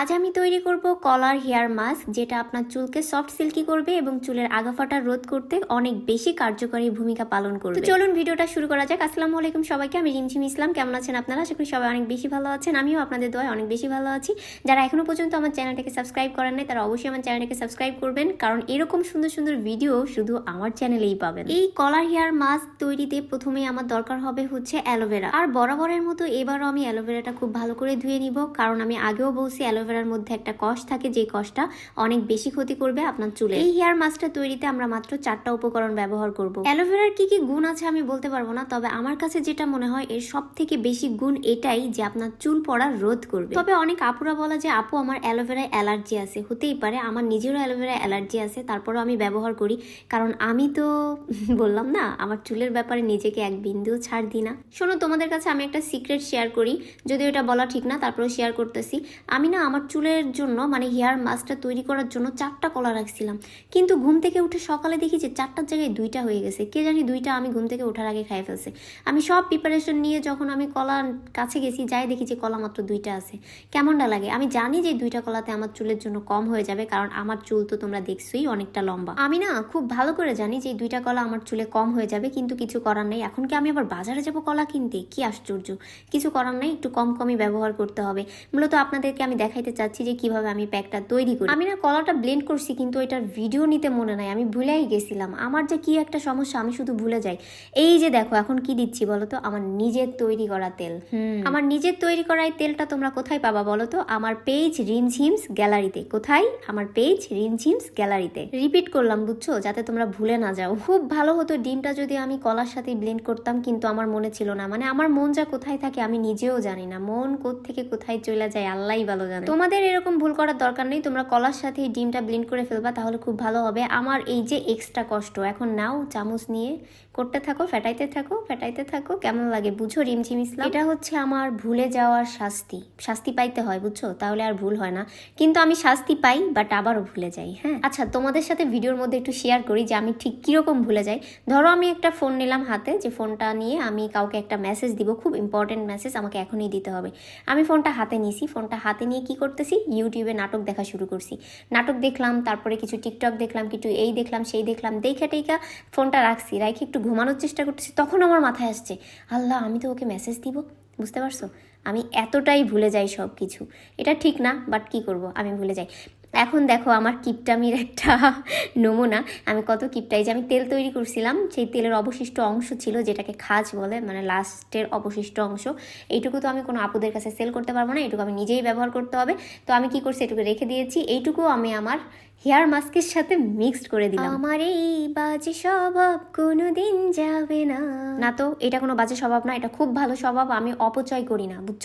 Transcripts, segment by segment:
আজ আমি তৈরি করব কলার হেয়ার মাস্ক যেটা আপনার চুলকে সফট সিল্কি করবে এবং চুলের আগাফাটা রোধ করতে অনেক বেশি কার্যকরী ভূমিকা পালন করবে। চলুন ভিডিওটা শুরু করা যাক। আসসালামু আলাইকুম সবাইকে আমি রিমঝিম ইসলাম। কেমন আছেন আপনারা? আশা করি সবাই অনেক বেশি ভালো আছেন। আমিও আপনাদের দোয়ায় অনেক বেশি ভালো আছি। যারা এখনও পর্যন্ত আমার চ্যানেলটাকে সাবস্ক্রাইব করেন নাই তারা অবশ্যই আমার চ্যানেলটাকে সাবস্ক্রাইব করবেন কারণ এরকম সুন্দর সুন্দর ভিডিও শুধু আমার চ্যানেলেই পাবেন। এই কলার হেয়ার মাস্ক তৈরিতে প্রথমে আমার দরকার হবে হচ্ছে অ্যালোভেরা। আর বরাবরের মতো এবারও আমি অ্যালোভেরাটা খুব ভালো করে ধুয়ে নিব কারণ আমি আগেও বলছি অ্যালোভেরার মধ্যে একটা কষ থাকে যে কষটা অনেক বেশি ক্ষতি করবে আপনার চুলে। এই হেয়ার মাস্কটা তৈরিতে আমরা মাত্র চারটা উপকরণ ব্যবহার করব। অ্যালোভেরার কি কি গুণ আছে আমি বলতে পারব না, তবে আমার কাছে যেটা মনে হয় এর সব থেকে বেশি গুণ এটাই যে আপনার চুল পড়া রোধ করবে। তবে অনেক আপুরা বলা যে, আপু, আমার অ্যালোভেরায় অ্যালার্জি আছে। হতেই পারে, আমার নিজেরও অ্যালোভেরা অ্যালার্জি আছে, তারপরেও আমি ব্যবহার করি। কারণ আমি তো বললাম না, আমার চুলের ব্যাপারে নিজেকে এক বিন্দুও ছাড় দিই না। শোনো, তোমাদের কাছে আমি একটা সিক্রেট শেয়ার করি। যদি ওটা বলা ঠিক না, তারপরেও শেয়ার করতেছি। আমি না আমার চুলের জন্য মানে হেয়ার মাস্কটা তৈরি করার জন্য চারটা কলা রাখছিলাম। কিন্তু ঘুম থেকে উঠে সকালে দেখি যে চারটার জায়গায় দুইটা হয়ে গেছে। কে জানি দুইটা আমি ঘুম থেকে ওঠার আগে খাই ফেলছে। আমি সব প্রিপারেশন নিয়ে যখন আমি কলা কাছে গেছি, যাই দেখি যে কলা মাত্র দুইটা আছে। কেমনটা লাগে? আমি জানি যে দুইটা কলাতে আমার চুলের জন্য কম হয়ে যাবে, কারণ আমার চুল তো তোমরা দেখছোই অনেকটা লম্বা। আমি না খুব ভালো করে জানি যে দুইটা কলা আমার চুলে কম হয়ে যাবে, কিন্তু কিছু করার নেই। এখন কি আমি আবার বাজারে যাব কলা কিনতে? কি আশ্চর্য। কিছু করার নেই, একটু কম কমই ব্যবহার করতে হবে। মূলত আপনাদেরকে আমি দেখাইতে চাচ্ছি যে কীভাবে আমি প্যাকটা তৈরি করি। আমি না কলাটা ব্লেন্ড করছি কিন্তু এটার ভিডিও নিতে মনে নাই আমি ভুলেই গেছিলাম। আমার যে কি একটা সমস্যা আমি শুধু ভুলে যাই। এই যে দেখো এখন কি দিচ্ছি বলো তো? আমার নিজের তৈরি করা তেল। আমার নিজের তৈরি করা এই তেলটা তোমরা কোথায় পাবা বলো তো? আমার পেজ রিমঝিমস গ্যালারিতে কোথায়? আমার পেজ রিমঝিমস গ্যালারিতে রিপিট করলাম বুঝছ? যাতে তোমরা ভুলে না যাও। খুব ভালো হতো ডিমটা যদি আমি কলার সাথে ব্লেন্ড করতাম কিন্তু আমার মনে ছিল না। মানে আমার মন যা কোথায় থাকে আমি নিজেও জানি না। মন থেকে কোথায় চলে যায় আল্লাহই ভালো জানে। তোমাদের এরকম ভুল করার দরকার নেই তোমরা কলার সাথে এই ডিমটা ব্লেন্ড করে ফেলবা তাহলে খুব ভালো হবে। আমার এই যে এক্সট্রা কষ্ট এখন নাও চামচ নিয়ে করতে থাকো ফেটাইতে থাকো ফেটাইতে থাকো কেমন লাগে বুঝো রিমঝিম ইসলাম এটা হচ্ছে আমার ভুলে যাওয়ার শাস্তি। শাস্তি পাইতে হয় বুঝছ? তাহলে আর ভুল হয় না। কিন্তু আমি শাস্তি পাই বাট আবারও ভুলে যাই হ্যাঁ? আচ্ছা তোমাদের সাথে ভিডিওর মধ্যে একটু শেয়ার করি যে আমি ঠিক কীরকম ভুলে যাই। ধরো আমি একটা ফোন নিলাম হাতে যে ফোনটা নিয়ে আমি কাউকে একটা মেসেজ দিব খুব ইম্পর্টেন্ট মেসেজ আমাকে এখনই দিতে হবে। আমি ফোনটা হাতে নিয়েছি ফোনটা হাতে নিয়ে কি করতেছি ইউটিউবে নাটক দেখা শুরু করছি। নাটক দেখলাম, তারপরে কিছু টিকটক দেখলাম, কিছু এই দেখলাম, সেই দেখলাম, দেখে টেকা ফোনটা রাখছি রাখি একটু ঘুমানোর চেষ্টা করতেছি, তখন আমার মাথায় আসছে, আল্লাহ, আমি তো ওকে মেসেজ দিব। বুঝতে পারছ? আমি এতটাই ভুলে যাই সব কিছু এটা ঠিক না বাট কি করব? আমি ভুলে যাই। এখন দেখো আমার কিপটামির একটা নমুনা। আমি কত কিপটাই যে আমি তেল তৈরি করছিলাম সেই তেলের অবশিষ্ট অংশ ছিল যেটাকে খাজ বলে মানে লাস্টের অবশিষ্ট অংশ। এইটুকু তো আমি কোনো আপুদের কাছে সেল করতে পারব না এটুকু আমি নিজেই ব্যবহার করতে হবে। তো আমি কি করছি এটুকু রেখে দিয়েছি। এইটুকু আমি আমার হেয়ার মাস্কের সাথে মিক্সড করে দিলাম। আমার এই বাজে স্বভাব কোনোদিন যাবে না। না তো এটা কোনো বাজে স্বভাব না এটা খুব ভালো স্বভাব আমি অপচয় করি না বুঝছ?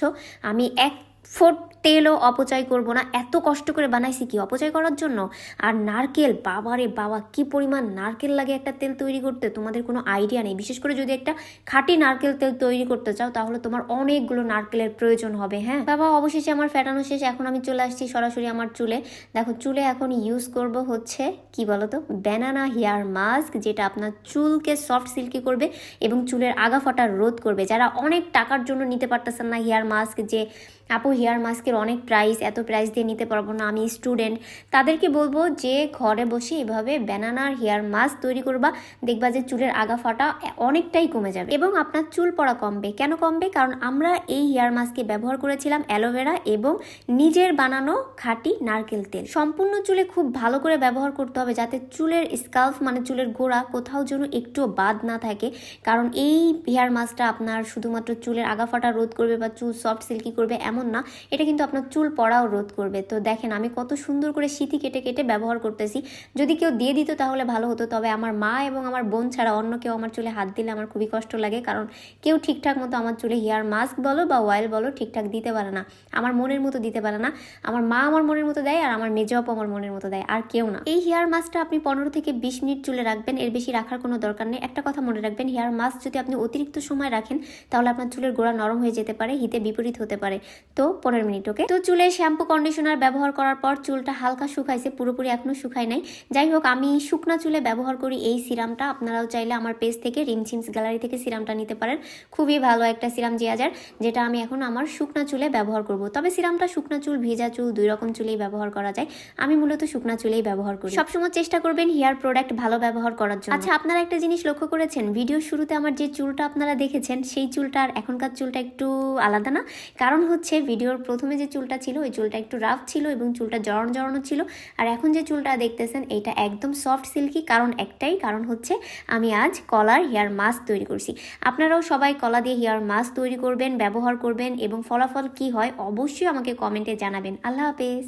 আমি এক ফোট তেলও অপচয় করব না। এত কষ্ট করে বানাইছি কি? অপচয় করার জন্য? আর নারকেল, বাবারে বাবা, কি পরিমাণ নারকেল লাগে একটা তেল তৈরি করতে? তোমাদের কোনো আইডিয়া নেই। বিশেষ করে যদি একটা খাঁটি নারকেল তেল তৈরি করতে চাও, তাহলে তোমার অনেকগুলো নারকেলের প্রয়োজন হবে হ্যাঁ? বাবা, অবশেষে আমার ফেটানো শেষ। এখন আমি চলে আসছি সরাসরি আমার চুলে। দেখো, চুলে এখন ইউজ করব হচ্ছে, কি বলতো? ব্যানানা হেয়ার মাস্ক যেটা আপনার চুলকে সফট সিল্কি করবে এবং চুলের আগা ফাটা রোধ করবে। যারা অনেক টাকার জন্য নিতে পারতেছেন না হেয়ার মাস্ক যে আপু হেয়ার মাস্কের অনেক প্রাইস এত প্রাইস দিয়ে নিতে পারব না আমি স্টুডেন্ট তাদেরকে বলব যে ঘরে বসে এভাবে ব্যানানার হেয়ার মাস্ক তৈরি করবা, দেখবা যে চুলের আগা ফাটা অনেকটাই কমে যাবে। এবং আপনার চুল পড়া কমবে। কেন কমবে? কারণ আমরা এই হেয়ার মাস্কে ব্যবহার করেছিলাম অ্যালোভেরা এবং নিজের বানানো খাঁটি নারকেল তেল। সম্পূর্ণ চুলে খুব ভালো করে ব্যবহার করতে হবে যাতে চুলের স্কাল্ফ মানে চুলের গোড়া কোথাও যেন একটুও বাদ না থাকে। কারণ এই হেয়ার মাস্কটা আপনার শুধুমাত্র চুলের আগা ফাটা রোধ করবে বা চুল সফট সিল্কি করবে এমন না। এটা কিন্তু আপনার চুল পড়াও রোধ করবে। তো দেখেন, আমি কত সুন্দর করে সিথি কেটে কেটে ব্যবহার করতেছি। যদি কেউ দিয়ে দিত তাহলে ভালো হতো, তবে আমার মা এবং আমার বোন ছাড়া অন্য কেউ আমার চুলে হাত দিলে আমার খুবই কষ্ট লাগে, কারণ কেউ ঠিকঠাক মতো আমার চুলে হেয়ার মাস্ক বলো বা অয়েল বলো ঠিকঠাক দিতে পারে না। আমার মনের মতো দিতে পারে না। আমার মা আমার মনের মতো দেয় আর আমার মেজবাপ আমার মনের মতো দেয়, আর কেউ না। এই হেয়ার মাস্কটা আপনি পনেরো থেকে বিশ মিনিট চুলে রাখবেন, এর বেশি রাখার কোনো দরকার নেই। একটা কথা মনে রাখবেন, হেয়ার মাস্ক যদি আপনি অতিরিক্ত সময় রাখেন, তাহলে আপনার চুলের গোড়া নরম হয়ে যেতে পারে, হিতে বিপরীত হতে পারে। তো পনেরো মিনিট ওকে তো চুলে শ্যাম্পু কন্ডিশনার ব্যবহার করার পর চুলটা হালকা শুকাইছে পুরোপুরি এখনও শুকায় নাই। যাই হোক আমি শুকনা চুলে ব্যবহার করি এই সিরামটা। আপনারাও চাইলে আমার পেজ থেকে রিমছিমস গ্যালারি থেকে সিরামটা নিতে পারেন। খুবই ভালো একটা সিরাম জিয়াজার যেটা আমি এখন আমার শুকনা চুলে ব্যবহার করব। তবে সিরামটা শুকনা চুল ভেজা চুল দুই রকম চুলেই ব্যবহার করা যায়। আমি মূলত শুকনা চুলেই ব্যবহার করি। সবসময় চেষ্টা করবেন হেয়ার প্রোডাক্ট ভালো ব্যবহার করার জন্য। আচ্ছা আপনারা একটা জিনিস লক্ষ্য করেছেন? ভিডিও শুরুতে আমার যে চুলটা আপনারা দেখেছেন সেই চুলটা আর এখনকার চুলটা একটু আলাদা না? কারণ হচ্ছে ভিডিওর প্রথমে যে চুলটা ছিল, ওই চুলটা একটু রাফ ছিল এবং চুলটা জড়ানো জড়ানো ছিল। আর এখন যে চুলটা দেখতেছেন, এটা একদম সফট সিল্কি কারণ একটাই কারণ হচ্ছে আমি আজ কলার হেয়ার মাস্ক তৈরি করছি। আপনারাও সবাই কলা দিয়ে হেয়ার মাস্ক তৈরি করবেন, ব্যবহার করবেন এবং ফলাফল কি হয় অবশ্যই আমাকে কমেন্টে জানাবেন। আল্লাহ হাফেজ।